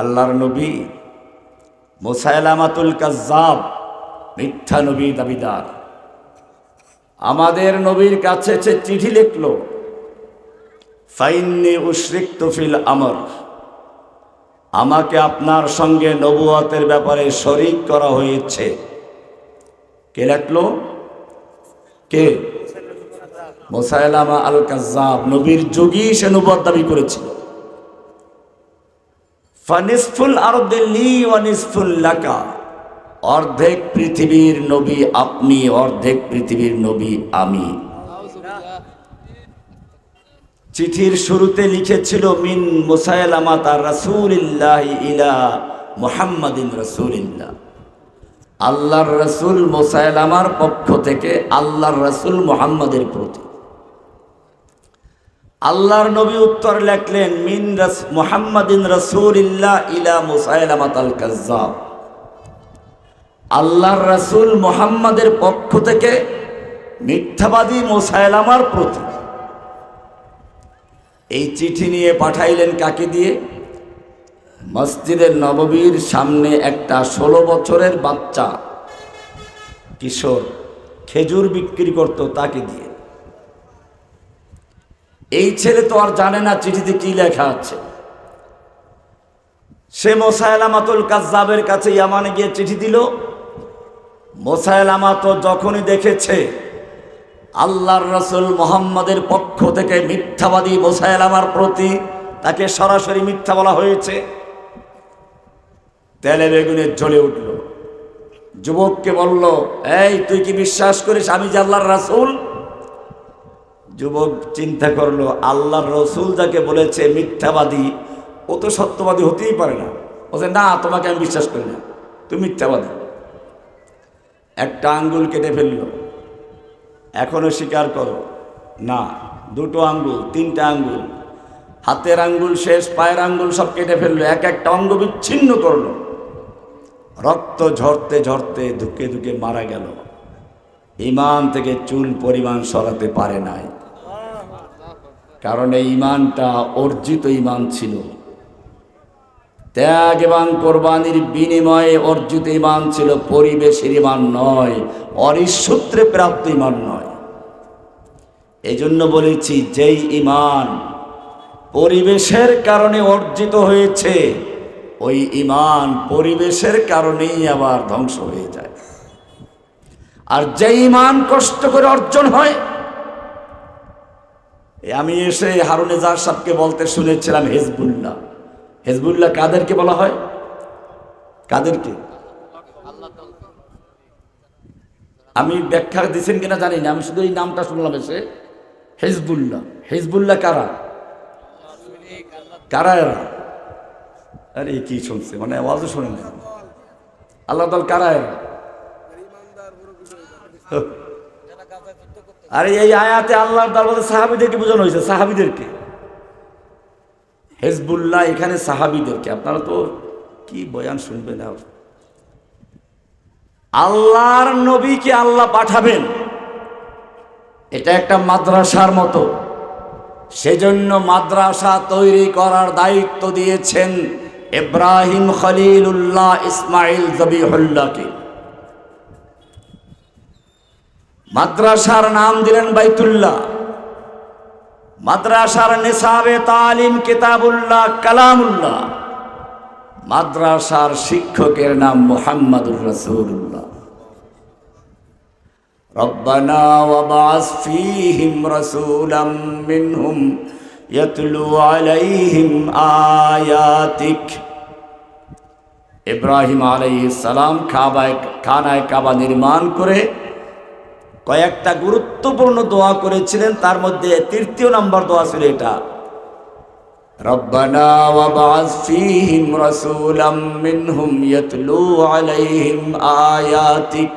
আল্লাহর নবী মোসাইলামাতুল কাজাব মিথ্যা নবী দাবিদার। আমাদের নবীর কাছে সে চিঠি লিখল, ফাইন্নি উশরিক ফিল আমর। আমাকে আপনার সঙ্গে নবুয়াতের ব্যাপারে শরিক করা হয়েছে। কে লেখলো? কে? মোসাইলামা আল কাজ্জাব। নবীর যুগী সে নবুয়াত দাবি করেছিল। ফানিসফুল আরদিল্লি ওয়ানিসফুল লাকা। অর্ধেক পৃথিবীর নবী আপনি, অর্ধেক পৃথিবীর নবী আমি। চিঠির শুরুতে লিখেছিল, মিন মুসাইলামা তার রাসূলিল্লাহ ইলা মুহাম্মাদিন রাসূলিল্লাহ। আল্লাহর রসুল মোসাইলামার পক্ষ থেকে আল্লাহর রসুল মোহাম্মদের প্রতি। আল্লাহর নবী উত্তর লেখলেন, মিন রস, মোহাম্মদিন রসুলিল্লাহ ইলা মুসাইলামাত আল কাজ্জাব। আল্লাহর রসুল মোহাম্মদের পক্ষ থেকে মিথ্যাবাদী মোসাইলামার প্রতি। এই চিঠি নিয়ে পাঠাইলেন কাকে দিয়ে? মসজিদের নববীর সামনে একটা ষোলো বছরের বাচ্চা, কিশোর, খেজুর বিক্রি করত তাকে দিয়ে। এই ছেলে তো আর জানে না চিঠিতে কি লেখা আছে। সে মোসাইলামাতুল কাজ্জাবের কাছে ইয়ামানে গিয়ে চিঠি দিল। মোসাইলামা তো যখনই দেখেছে আল্লাহর রসুল মোহাম্মদের পক্ষ থেকে মিথ্যাবাদী মোসাইলামার প্রতি তাকে সরাসরি মিথ্যা বলা হয়েছে, তেলে বেগুনে জ্বলে উঠল। যুবককে বলল, এই, তুই কি বিশ্বাস করিস আমি যে আল্লাহর রাসুল? যুবক চিন্তা করল, আল্লাহর রসুল যাকে বলেছে মিথ্যাবাদী, ও তো সত্যবাদী হতেই পারে না। বলছে না, তোমাকে আমি বিশ্বাস করি না, তুমি মিথ্যাবাদী। একটা আঙ্গুল কেটে ফেলল। এখনও স্বীকার করো, না, দুটো আঙ্গুল, তিনটা আঙ্গুল। হাতের আঙ্গুল শেষ, পায়ের আঙ্গুল সব কেটে ফেলল, এক একটা অঙ্গ বিচ্ছিন্ন করল। রক্ত ঝরতে ঝরতে ধুকে ধুকে মারা গেল। ইমান থেকে চুল পরিমাণ সরাতে পারে নাই। কারণ এই ইমানটা অর্জিত ইমান ছিল। ত্যাগ এবং কোরবানির বিনিময়ে অর্জিত ইমান ছিল, পরিবেশের ইমান নয় অরিসূত্রে প্রাপ্ত ইমান নয়। এই জন্য বলেছি, যেই ইমান পরিবেশের কারণে অর্জিত হয়েছে, ওই ইমান পরিবেশের কারণেই আবার ধ্বংস হয়ে যায়। আর যে ইমান কষ্ট করে অর্জন হয় আমি এসে হারুনে জার সাহকে বলতে শুনেছিলাম, হেজবুল্লাহ। হেজবুল্লাহ কাদেরকে বলা হয়? কাদেরকে? আমি ব্যাখ্যা দিচ্ছেন কিনা জানি না, আমি শুধু এই নামটা শুনলাম এসে। হেজবুল্লাহ। হেজবুল্লাহ কারা? কারা এরা? আরে কি শুনছে মানে আওয়াজও শোনে না আল্লাহ দল কারা এরা? আরে এই আয়াতে আল্লাহর বলতে সাহাবিদেরকে বোঝানো হয়েছে, সাহাবিদেরকে। হেজবুল্লাহ এখানে সাহাবিদেরকে। আপনারা তো কি বয়ান শুনবেন আর? আল্লাহর নবীকে আল্লাহ পাঠাবেন। এটা একটা মাদ্রাসার মতো। সেজন্য মাদ্রাসা তৈরি করার দায়িত্ব দিয়েছেন ইব্রাহিম খলিলুল্লাহ ইসমাইল জবিহুল্লাহকে। মাদ্রাসার নাম দিলেন বাইতুল্লাহ মাদ্রাসার নিসাবে তালিম কিতাবুল্লাহ কালামুল্লাহ মাদ্রাসার শিক্ষকের নাম মোহাম্মদুর রসুল্লাহ ربنا وابعث فيهم رسولا منهم يتلو عليهم آياتك ইব্রাহিম আলাইহিস সালাম কাবায় খানায় কাবা নির্মাণ করে কয়েকটা গুরুত্বপূর্ণ দোয়া করেছিলেন, তার মধ্যে তৃতীয় নম্বর দোয়া ছিল এটা। রব্বানা ওয়াবাস ফীহিম রাসূলাম মিনহুম ইয়াতলু আলাইহিম আয়াতিক।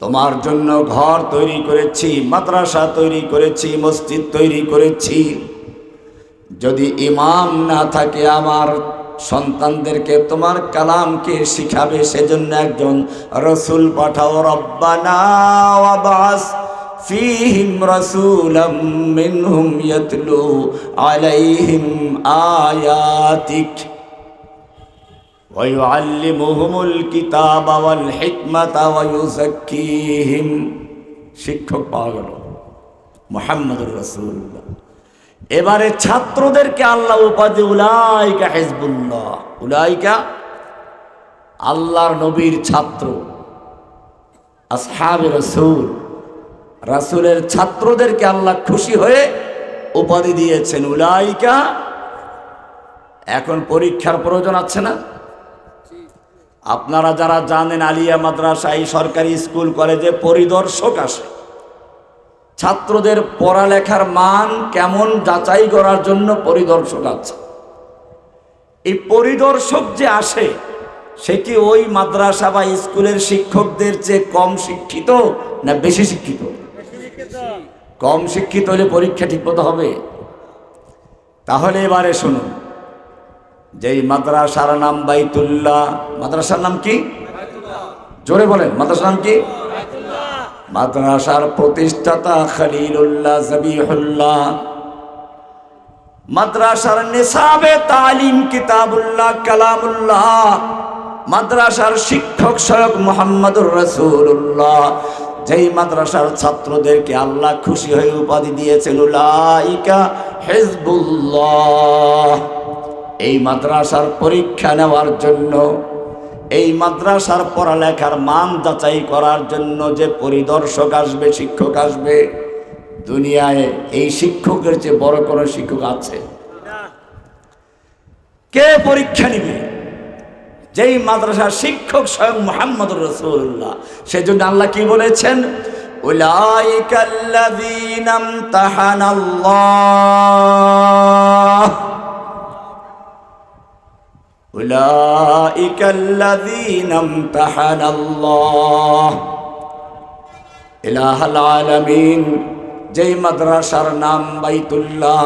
তোমার জন্য ঘর তৈরি করেছি, মাদ্রাসা তৈরি করেছি, মসজিদ তৈরি করেছি। যদি ইমাম না থাকে আমার সন্তানদেরকে তোমার কালামকে শিখাবে সেজন্য একজন রসুল পাঠাও রব্বানা ওয়াবাস فيهم رسولا منهم يتلو عليهم آياتك ويعلمهم الكتاب والحكمة ويزكيهم শিক্ষক পাওয়া গেল মোহাম্মদুর রসুল্লাহ এবারে ছাত্রদেরকে আল্লাহ উপাধি, উলাইকা হেজবুল্লাহ। উলাইকা আল্লাহর নবীর ছাত্র। আসহাব রসুল। রাসুলের ছাত্রদেরকে আল্লাহ খুশি হয়ে উপাধি দিয়েছেন। উলাইকা এখন পরীক্ষার প্রয়োজন আছে না? আপনারা যারা জানেন আলিয়া মাদ্রাসা এই সরকারি স্কুল, কলেজে পরিদর্শক আসে। ছাত্রদের পড়ালেখার মান কেমন যাচাই করার জন্য পরিদর্শক আছে। এই পরিদর্শক যে আসে, সে কি ওই মাদ্রাসা বা স্কুলের শিক্ষকদের চেয়ে কম শিক্ষিত না বেশি শিক্ষিত? কম শিক্ষিত হলে পরীক্ষা ঠিকমতো হবে? তাহলে এবারে শুনুন। যেই মাদ্রাসার নাম বাইতুল্লাহ, মাদ্রাসার নাম কি? জোরে বলেন, মাদ্রাসার নাম কি? মাদ্রাসার প্রতিষ্ঠাতা খলিলুল্লাহ জবিহুল্লাহ। মাদ্রাসার নিসাবে তালিম কিতাবুল্লাহ কালামুল্লাহ। মাদ্রাসার শিক্ষক সয়ক মোহাম্মদুর রসুল্লাহ যেই মাদ্রাসার ছাত্রদেরকে আল্লাহ খুশি হয়ে উপাধি দিয়েছেন, উলাইকা হিজবুল্লাহ। এই মাদ্রাসার পরীক্ষা নেওয়ার জন্য এই মাদ্রাসার পড়ালেখার মান যাচাই করার জন্য যে পরিদর্শক আসবে, শিক্ষক আসবে, দুনিয়ায় এই শিক্ষকের চেয়ে বড় কোনো শিক্ষক আছে? কে পরীক্ষা নিবে? যেই মাদ্রাসার শিক্ষক স্বয়ং মোহাম্মদ রসুল্লাহ সেজন্য আল্লাহ কি বলেছেন? উলাইকাল্লাযীনা আমতাহানাল্লাহ أولئك الذين امتحن الله إله العالمين যেই মাদ্রাসার নাম বাইতুল্লাহ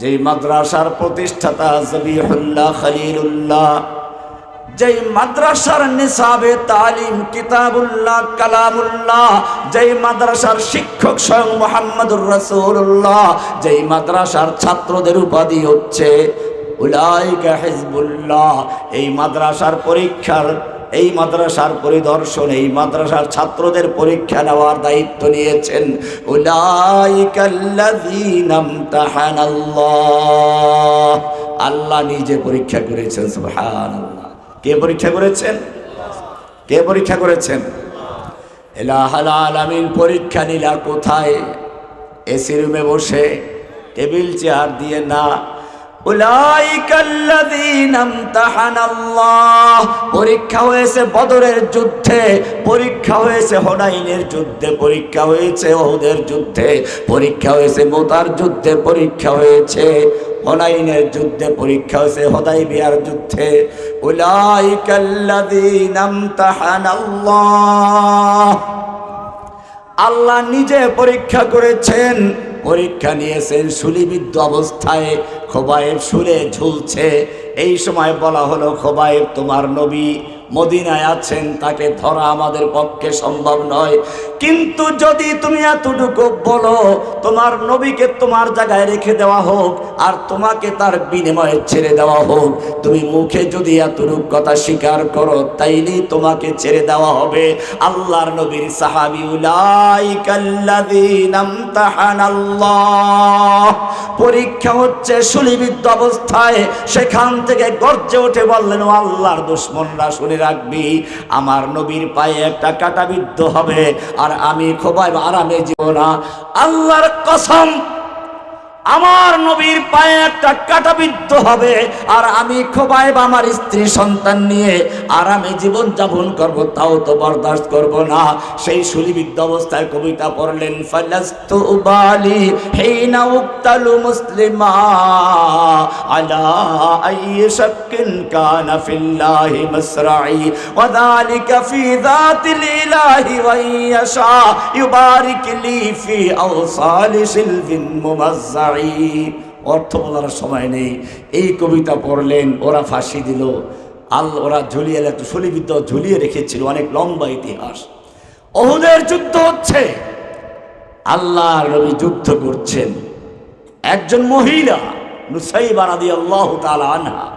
যেই মাদ্রাসার প্রতিষ্ঠাতা জবিহুল্লাহ খলিলুল্লাহ যেই মাদ্রাসার নিসাবে তালিম কিতাবুল্লাহ কালামুল্লাহ যেই মাদ্রাসার শিক্ষক স্বয়ং মোহাম্মদুর রসুল্লাহ যেই মাদ্রাসার ছাত্রদের উপাধি হচ্ছে হিজবুল্লাহ। এই মাদ্রাসার পরীক্ষার, এই মাদ্রাসার পরিদর্শন, এই মাদ্রাসার ছাত্রদের পরীক্ষা নেওয়ার দায়িত্ব নিয়েছেন। আল্লাহ নিজে পরীক্ষা করেছেন কে পরীক্ষা করেছেন? কে পরীক্ষা করেছেন? আলামিন, পরীক্ষা নিলা কোথায়? এসি রুমে বসে, টেবিল চেয়ার দিয়ে না পরীক্ষা হয়েছে বদরের যুদ্ধে, পরীক্ষা হয়েছে হনাইনের যুদ্ধে, পরীক্ষা হয়েছে ওহুদের যুদ্ধে, পরীক্ষা হয়েছে মোতার যুদ্ধে, পরীক্ষা হয়েছে হনাইনের যুদ্ধে, পরীক্ষা হয়েছে হদাই বিয়ার যুদ্ধে আল্লাহ নিজে পরীক্ষা করেছেন। পরীক্ষা নিয়েছেন সুলিবিদ্ধ অবস্থায়। খোবায়েব সুরে ঝুলছে। এই সময় বলা হলো, খোবায়েব, তোমার নবী মদিনায় আছেন। তাকে ধরা আমাদের পক্ষে সম্ভব নয়। কিন্তু যদি তুমি এতটুকু বলো, তোমার নবীকে তোমার জায়গায় রেখে দেওয়া হোক আর তোমাকে তার বিনিময়ে ছেড়ে দেওয়া হোক, তুমি মুখে যদি এতটুকু কথা স্বীকার করো, তাইলেই তোমাকে ছেড়ে দেওয়া হবে। আল্লাহর নবীর সাহাবি পরীক্ষা হচ্ছে সুলিবিদ্ধ অবস্থায়, সেখান থেকে গর্জে উঠে বললেন, ও আল্লাহর দুশ্মনরা, শুনে রাখবি, আমার নবীর পায়ে একটা কাটাবিদ্ধ হবে আর আমি খোবাই আরামে জীব না আল্লাহর কসম আমার নবীর পায়ে একটা কাটাবিদ্ধ হবে, আর আমি খোবাইব আমার স্ত্রী সন্তান নিয়ে আরামে জীবন যাপন করব, তাও তো বরদাস্ত করব না। সেই সুলিবিদ্ধ অবস্থায় কবিতা পড়লেন, ফালাস্তু বালি হিনা উক্তালু মুসলিমা আলা আই শাক্কিন কানা ফিল্লাহি মাসরাই ওয়া যালিকা ফি যাতিল ইলাহি ওয়া ইয়াশা ইউবারিক লি ফি আওসালি সিলভিন মুমাজ্জা অর্থ বলার সময় নেই। এই কবিতা পড়লেন, ওরা ফাঁসি দিল। আল, ওরা ঝুলিয়ে একটু সলিবিদ্য ঝুলিয়ে রেখেছিল অনেক লম্বা ইতিহাস। অহুদের যুদ্ধ হচ্ছে। আল্লাহ নবী যুদ্ধ করছেন। একজন মহিলা, নুসাইবা রাদি আল্লাহ আনহা,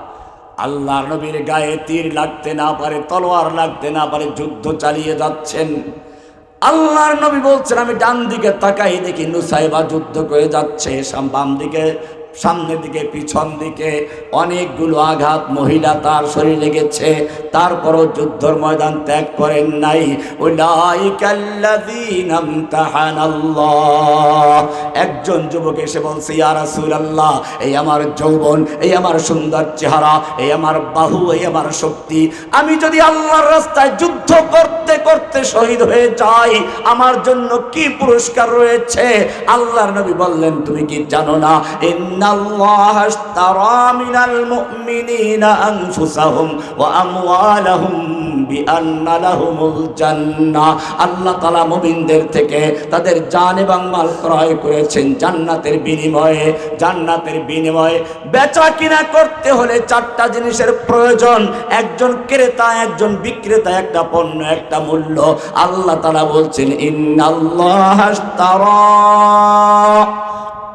আল্লাহর নবীর গায়ে তীর লাগতে না পারে, তলোয়ার লাগতে না পারে, যুদ্ধ চালিয়ে যাচ্ছেন। আল্লাহর নবী বলছেন, আমি ডান দিকে তাকাই দেখি নুসাইবা যুদ্ধ করে যাচ্ছে বাম দিকে, সামনের দিকে, পিছন দিকে, অনেকগুলো আঘাত, মহিলা তার শরীরে লেগেছে তারপরও যুদ্ধর ময়দান ত্যাগ করেন নাই। একজন যুবক এসে বলছে, ইয়া রাসূলুল্লাহ, এই আমার যৌবন, এই আমার সুন্দর চেহারা, এই আমার বাহু, এই আমার শক্তি, আমি যদি আল্লাহর রাস্তায় যুদ্ধ করতে করতে শহীদ হয়ে যাই, আমার জন্য কি পুরস্কার রয়েছে? আল্লাহর নবী বললেন, তুমি কি জানো না? ইন্নাল্লাহ আশতারা মিনাল মুমিনিনা আনফুসাহুম ওয়া আল্লাহ তাআলা মুমিনদের থেকে তাদের জান এবং মাল ক্রয় করেছেন জান্নাতের বিনিময়ে। জান্নাতের বিনিময়ে বেচা কিনা করতে হলে চারটা জিনিসের প্রয়োজন। একজন ক্রেতা, একজন বিক্রেতা, একটা পণ্য, একটা মূল্য। আল্লাহ তাআলা বলছেন, ইন্নাল্লাহ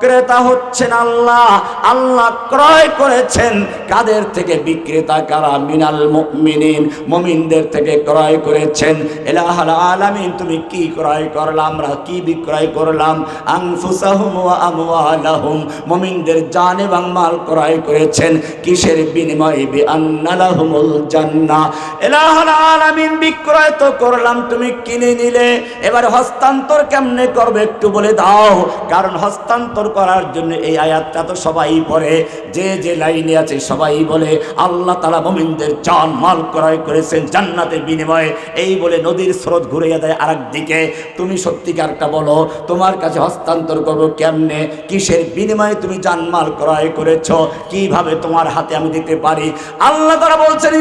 ক্রেতা হচ্ছেন আল্লাহ। আল্লাহ ক্রয় করেছেন। কাদের থেকে? বিক্রেতা কারা? মিনাল মুমিনিন। মুমিনদের থেকে ক্রয় করেছেন। এলাহাল আলামিন, তুমি কি ক্রয় করলাম আমরা কি বিক্রয় করলাম? আনফুসাহুম ওয়া আমওয়ালাহুম। মুমিনদের জান এবং মাল ক্রয় করেছেন। কিসের বিনিময়ে? বি আন্নালাহুমুল জান্নাহ এলাহাল আলামিন, বিক্রয় তো করলাম, তুমি কিনে নিলে। এবার হস্তান্তর কেমনে করবে একটু বলে দাও। কারণ হস্তান্তর করার জন্য এই আয়াতটা তো সবাই পড়ে। যে যে লাইনে আছে সবাই বলে, আল্লাহ তালা মোমিনদের জান, মাল ক্রয় করেছেন জান্নাতের বিনিময়ে। এই বলে নদীর স্রোত ঘুরে দেয় আরেক দিকে তুমি সত্যিকারটা বলো, তোমার কাছে হস্তান্তর করব কেমনে? কিসের বিনিময়ে তুমি জানমাল ক্রয় করেছ? কীভাবে তোমার হাতে আমি দিতে পারি? আল্লাহ তারা বলছেন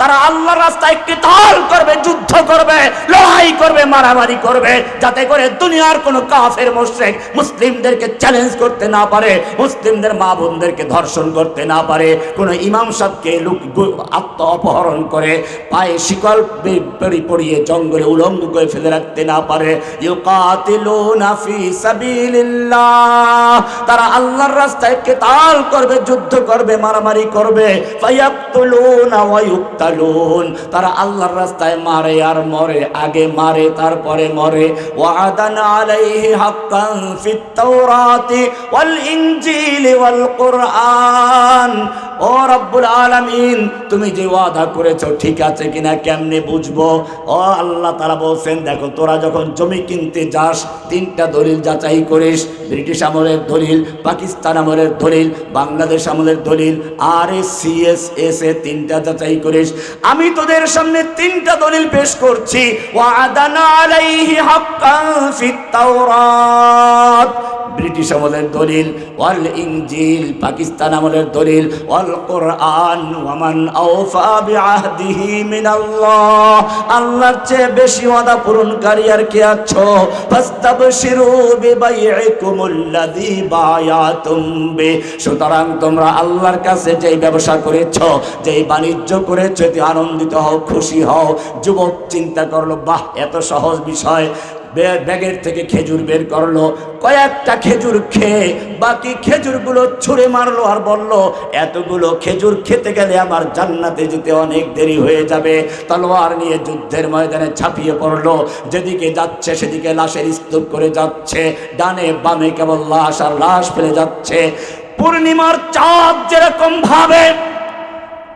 তারা আল্লাহর রাস্তায় কিতাল করবে। করবে, লড়াই করবে, মারামারি করবে, যাতে করে দুনিয়ার কোনো কাফের, মুশরিক, মুসলিমদেরকে চ্যালেঞ্জ করতে না পারে, মুসলিমদের মা বোনদেরকে ধর্ষণ করতে না পারে। কোনো ইমাম সাহেবকে লুক আত্ম অপহরণ করে, পায়ে শিকল পরিয়ে জঙ্গলে উলঙ্গ করে ফেলে রাখতে না পারে। তারা আল্লাহর রাস্তায় কেতাল করবে, যুদ্ধ করবে, মারামারি করবে। তারা আল্লাহর রাস্তায় মারে আর মরে, আগে মারে, তারপরে মরে। ওয়াদান আলাইহি হাক্কান ফিত তাওরাতি ওয়াল ইনজিলি ওয়াল কুরআন ও রব্বুল আলামিন, তুমি যে ওয়াদা করেছ, ঠিক আছে কিনা কেমনে বুঝব? ও আল্লাহ তারা বলছেন, দেখো, তোরা যখন জমি কিনতে যাস, তিনটা দলিল যাচাই করিস। ব্রিটিশ আমলের দলিল, পাকিস্তান আমলের দলিল, বাংলাদেশ আমলের দলিল, R S C, S S A তিনটা যাচাই করিস। আমি তোদের সামনে তিনটা দলিল পেশ করছি। ব্রিটিশ আমলের দলিল, ওয়াল ইনজিল, পাকিস্তান আমলের দলিল, ওয়াল কোরআন, ওয়ামান আওফা বিআহদিহি মিনাল্লাহ। আল্লাহর চেয়ে বেশি ওয়াদা পূরণকারী আর কে আছো? ফাস্তাবশিরু বিবাইইকুমুল্লাযী বায়াতুম বে। সুতরাং তোমরা আল্লাহর কাছে যেই ব্যবসা করেছ, যেই বাণিজ্য করেছ, এতে আনন্দিত হও, খুশি হও। যুবক চিন্তা করল, বাহ, এত সহজ বিষয়। ব্যাগের থেকে খেজুর বের করল। কয়েকটা খেজুর খেয়ে বাকি খেজুরগুলো ছুঁড়ে মারলো আর বলল, এতগুলো খেজুর খেতে গেলে আমার জান্নাতে যেতে অনেক দেরি হয়ে যাবে। তলোয়ার নিয়ে যুদ্ধের ময়দানে ছাপিয়ে পড়ল। যেদিকে যাচ্ছে, সেদিকে লাশের স্তূপ করে যাচ্ছে। ডানে বামে কেবল লাশ আর লাশ ফেলে যাচ্ছে। পূর্ণিমার চাঁদ যেরকম ভাবে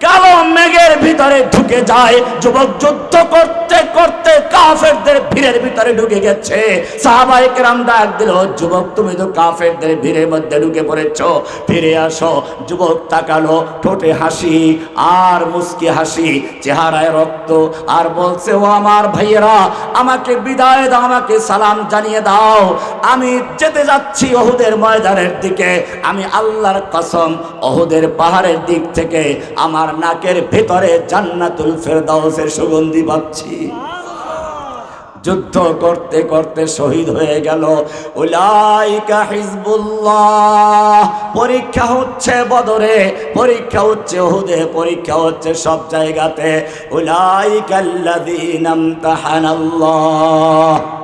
কালো মেঘের ভিতরে ঢুকে যায়। যুবক যুদ্ধ করতে করতে কাফেরদের ভিড়ের ভিতরে ঢুকে গেছে। সাহাবাই কেরাম ডাক দিল, যুবক, তুমি তো কাফেরদের ভিড়ের মধ্যে ঢুকে পড়েছ। ফিরে আসো। যুবক তাকালো, ঠোঁটে হাসি আর মুস্কি হাসি, চেহারায় রক্ত আর বলছে, ও আমার ভাইয়েরা, আমাকে বিদায় দাও, আমাকে সালাম জানিয়ে দাও। আমি যেতে যাচ্ছি অহুদের ময়দানের দিকে। আমি আল্লাহর কসম, অহুদের পাহাড়ের দিক থেকে আমার নাকের ভেতরে জান্নাতুল ফেরদাউসের সুগন্ধি পাচ্ছি। যুদ্ধ করতে করতে শহীদ হয়ে গেল। উলাইকা হিজবুল্লাহ। পরীক্ষা হচ্ছে বদরে, পরীক্ষা হচ্ছে ওহুদে পরীক্ষা হচ্ছে সব জায়গাতে। উলাইকা আল্লাযীনা ইমতাহানাল্লাহ